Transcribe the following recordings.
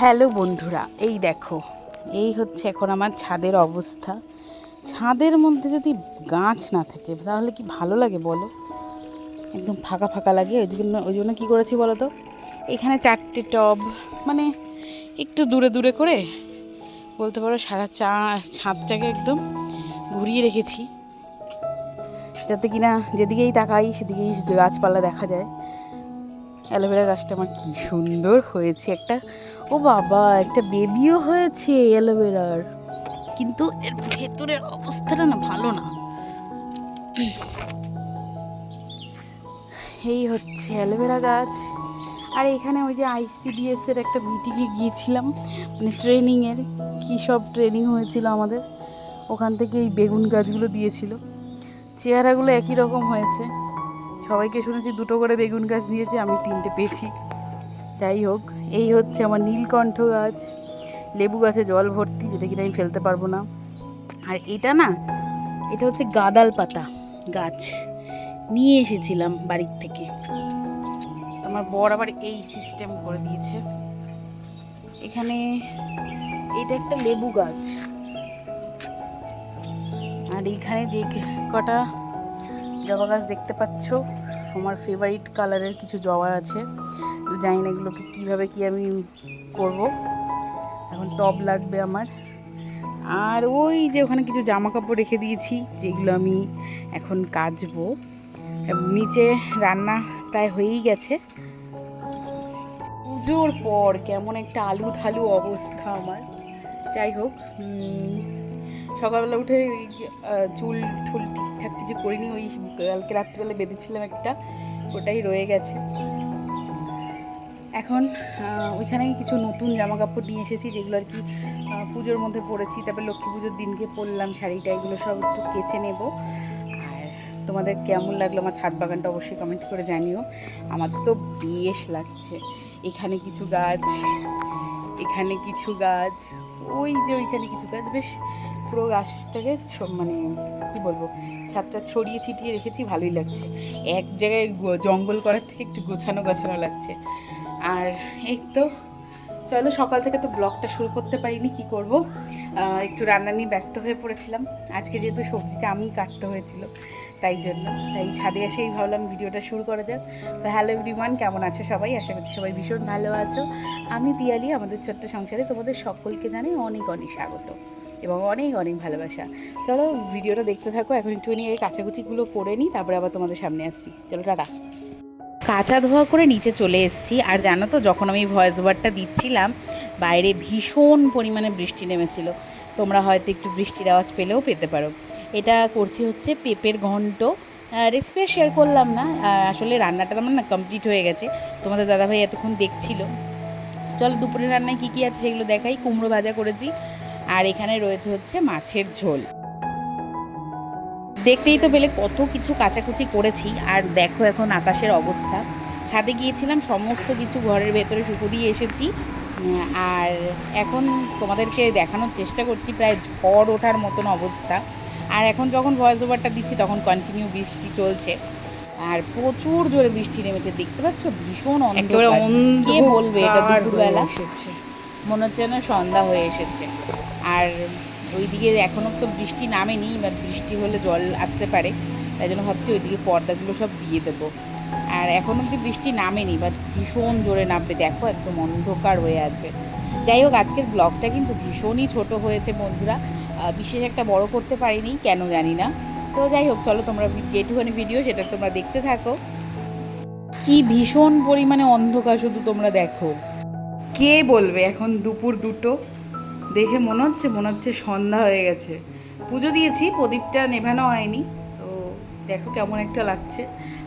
Hello বন্ধুরা, এই দেখো, এই হচ্ছে এখন আমার ছাদের অবস্থা। ছাদের মধ্যে যদি গাছ না থাকে, তাহলে কি ভালো লাগে বলো? একদম ফাঁকা ফাঁকা লাগে, ওই জন্য ওই জন্য কী করেছি বলো তো? এখানে চারটে টব মানে একটু দূরে দূরে করে, বলতে পারো সারা চা, ছাদটাকে একদম ঘুরিয়ে রেখেছি। যাতে কিনা যেদিকেই তাকাই, সেদিকেই গাছপালা দেখা যায়। অ্যালোভেরা গাছটা আমার কি সুন্দর হয়েছে। একটা, ও বাবা, একটা বেবিও হয়েছে অ্যালোভেরার। কিন্তু এর ভেতরের অবস্থাটা না ভালো না। এই হচ্ছে অ্যালোভেরা গাছ। আর এখানে ওই যে আইসিডিএস এর একটা মিটিংয়ে গিয়েছিলাম মানে ট্রেনিংয়ের কী সব ট্রেনিং হয়েছিল আমাদের। ওখান থেকে এই বেগুন গাছগুলো দিয়েছিল। চেহারাগুলো একই রকম হয়েছে। সবাইকে শুনেছি দুটো করে বেগুন গাছ দিয়েছে, আমি তিনটে পেয়েছি। যাই হোক, এই হচ্ছে আমার নীলকণ্ঠ গাছ। লেবু গাছে জল ভর্তি, যেটা কিনা আমি ফেলতে পারব না। আর এটা না, এটা হচ্ছে গাদাল পাতা গাছ। নিয়ে এসেছিলাম বাড়ির থেকে। আমার বর আবার এই সিস্টেম করে দিয়েছে। এখানে এটা একটা লেবু গাছ। আর এখানে যে কটা জবা গাছ দেখতে পাচ্ছ? আমার ফেভারিট কালারের কিছু জবা আছে। জানি না এগুলোকে কীভাবে কি আমি করব। এখন টব লাগবে আমার। আর ওই যে ওখানে কিছু জামা কাপড় রেখে দিয়েছি, যেগুলো আমি এখন কাচবো। নিচে রান্না প্রায় হয়েই গেছে। পুজোর পর কেমন একটা আলু থালু অবস্থা আমার। যাই হোক সকালবেলা উঠে ওই, চুল ঠুল ঠিকঠাক কিছু করিনি ওই কালকে রাত্রিবেলা বেঁধেছিলাম একটা ওটাই রয়ে গেছে। এখন আহ, ওইখানেই কিছু নতুন জামা কাপড় নিয়ে এসেছি যেগুলো আর কি পুজোর মধ্যে পরেছি তারপর লক্ষ্মী পুজোর দিনকে পরলাম শাড়িটা এগুলো সব একটু কেচে নেব। আর তোমাদের কেমন লাগল আমার ছাদ বাগানটা অবশ্যই কমেন্ট করে জানিও। আমার তো বেশ লাগছে। এখানে কিছু গাছ এখানে কিছু গাছ ওই যে ওইখানে কিছু গাছ বেশ পুরো গাছটাকে মানে কি বলব, ছাদটা ছড়িয়ে ছিটিয়ে রেখেছি, ভালোই লাগছে। এক জায়গায় জঙ্গল করার থেকে একটু গোছানো গোছানো লাগছে। আর এই তো, চলো সকাল থেকে তো ব্লগটা শুরু করতে পারিনি, কি করব? একটু রান্না নিয়ে ব্যস্ত হয়ে পড়েছিলাম। আজকে যেহেতু সবজিটা আমিই কাটতে হয়েছিল, তাই জন্য। তাই ছাদে এসেই ভাবলাম ভিডিওটা শুরু করা যাক। তো হ্যালো এভরিওয়ান কেমন আছো সবাই? আশা করছি সবাই ভীষণ ভালো আছো। আমি পিয়ালি, আমাদের ছোট্ট সংসারে তোমাদের সকলকে জানাই অনেক অনেক স্বাগত। এবং অনেক অনেক ভালোবাসা। চলো ভিডিওটা দেখতে থাকো, এখন একটুখানি এই কাচাকুচিগুলো করে নিই, তারপরে আবার তোমাদের সামনে আসছি। চলো, টাটা। কাঁচা ধোয়া করে নিচে চলে এসেছি, আর জানো তো, যখন আমি ভয়েস ওভারটা দিচ্ছিলাম, বাইরে ভীষণ পরিমাণে বৃষ্টি নেমেছিল। তোমরা হয়তো একটু বৃষ্টির আওয়াজ পেলেও পেতে পারো। এটা করছি হচ্ছে পেঁপের ঘন্ট। রেসিপি শেয়ার করলাম না আসলে রান্নাটা আমার না কমপ্লিট হয়ে গেছে। তোমাদের দাদাভাই এতক্ষণ দেখছিল। চলো দুপুরের রান্নায় কী কী আছে সেগুলো দেখাই। কুমড়ো ভাজা করেছি আর এখানে রয়েছে হচ্ছে মাছের ঝোল। দেখতেই তো পেলে কত কিছু কাচাকুচি করেছি আর দেখো এখন আকাশের অবস্থা। ছাদে গিয়েছিলাম সমস্ত কিছু ঘরের ভেতরে শুকো দিয়ে এসেছি। আর এখন তোমাদেরকে দেখানোর চেষ্টা করছি প্রায় ঝড় ওঠার মতন অবস্থা। আর এখন যখন ভয়েস ওভারটা দিচ্ছি তখন কন্টিনিউ বৃষ্টি চলছে। আর প্রচুর জোরে বৃষ্টি নেমেছে দেখতে পাচ্ছ? ভীষণ অন্ধকার। কে বলবে এটা দুপুরবেলা। মনে হচ্ছে যেন সন্ধ্যা হয়ে এসেছে। আর ওইদিকে এখনও তো বৃষ্টি নামেনি, এবার বৃষ্টি হলে জল আসতে পারে। তাই জন্য ভাবছি ওইদিকে পর্দাগুলো সব দিয়ে দেবো। আর এখন অব্দি বৃষ্টি নামেনি বাট ভীষণ জোরে নামবে। দেখো, একদম অন্ধকার হয়ে আছে। যাই হোক, আজকের ব্লগটা কিন্তু ভীষণই ছোট হয়েছে বন্ধুরা। বিশেষ একটা বড় করতে পারিনি, কেন জানি না। তো যাই হোক, চলো তোমরা যেটুখানি ভিডিও সেটা তোমরা দেখতে থাকো। কি ভীষণ পরিমাণে অন্ধকার শুধু তোমরা দেখো। কে বলবে? এখন দুপুর দুটো। দেখে মনে হচ্ছে মনে হচ্ছে সন্ধ্যা হয়ে গেছে। পুজো দিয়েছি, প্রদীপটা নেভানো হয়নি। তো দেখো কেমন একটা লাগছে।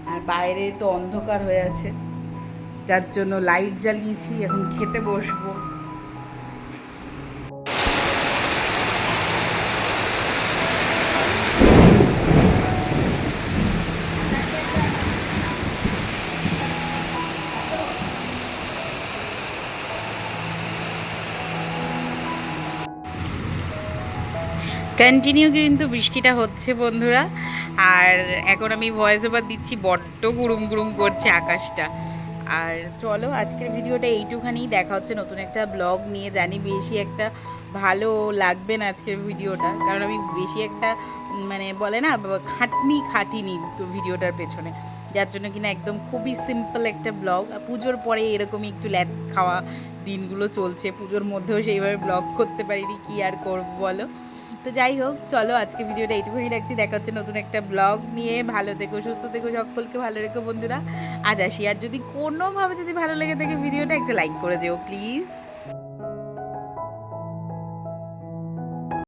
আর বাইরে তো অন্ধকার হয়ে আছে। যার জন্য লাইট জ্বালিয়েছি, এখন খেতে বসবো। কন্টিনিউ কিন্তু বৃষ্টিটা হচ্ছে, বন্ধুরা। আর এখন আমি ভয়েস ওভার দিচ্ছি, বড্ড গুরুম গুরুম করছে আকাশটা। আর চলো, আজকের ভিডিওটা এইটুখানি। দেখা হচ্ছে নতুন একটা ব্লগ নিয়ে। জানি বেশি একটা ভালো লাগবে না আজকের ভিডিওটা। কারণ আমি বেশি একটা মানে বলে না, খাটনি খাটিনি তো ভিডিওটার পেছনে। যার জন্য কিনা একদম খুবই সিম্পল একটা ব্লগ পুজোর পরে এরকমই একটু ল্যাদ খাওয়া দিনগুলো চলছে। পুজোর মধ্যেও সেইভাবে ব্লগ করতে পারিনি, কি আর করব বলো? তো যাই হোক, চলো আজকে ভিডিওটা এইটুকুই রাখছি। দেখা হচ্ছে নতুন একটা ব্লগ নিয়ে। ভালো থেকো, সুস্থ থেকো, সকলকে ভালো রেখো বন্ধুরা। আজ আসি। আর যদি কোনোভাবে যদি ভালো লেগে থাকে ভিডিওটা, একটা লাইক করে দিও প্লিজ